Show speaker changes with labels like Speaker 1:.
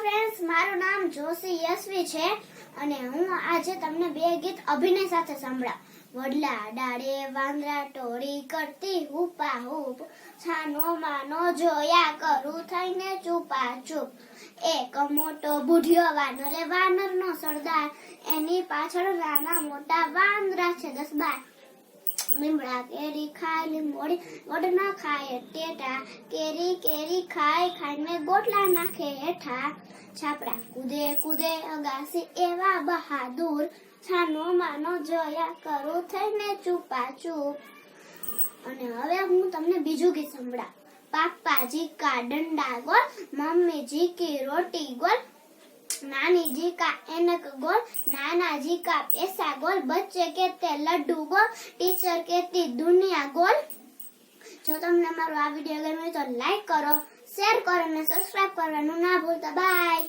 Speaker 1: Friends મારું નામ જોશી યશવી છે અને હું આજે તમને બે ગીત અભિનય સાથે સંભળાવ વડલા ડાળે વાંદરા ટોળી કરતી હુપા હુપ, છાનો માનો જોયા કરું થઈને ચૂપા ચૂપ. એક મોટો બુઢિયો વાનરે, વાનરનો સરદાર, એની પાછળ નાના મોટા વાંદરા છે દસ બાર. લીમડા કેરી ખાય લીંબોડી વડના ખાય, ટેટા કેરી ભાજી ખાય ખાઈને ગોટલા નાખે હેઠા. છાપરા કૂદે કૂદે અગાસી એવા બહાદુર. છાનો માનો જોયા કરું થઈને ચૂપા ચૂપ અને હવે હું તમને બીજું ગીત સંભળા પાપાજી ગાર્ડન ડાગોલ મમ્મીજી કી રોટી ગોલ નાનીજી કા એનક ગોલ નાનાજી કા પેસા ગોલ બચ્ચે કે તે લડ્ડુ ગોલ ટીચર કેતી દુનિયા ગોલ જો તમને મારો આ વીડિયો ગમ્યો તો લાઈક કરો શેર કરો અને સબસ્ક્રાઇબ કરવાનું ના ભૂલતા. બાય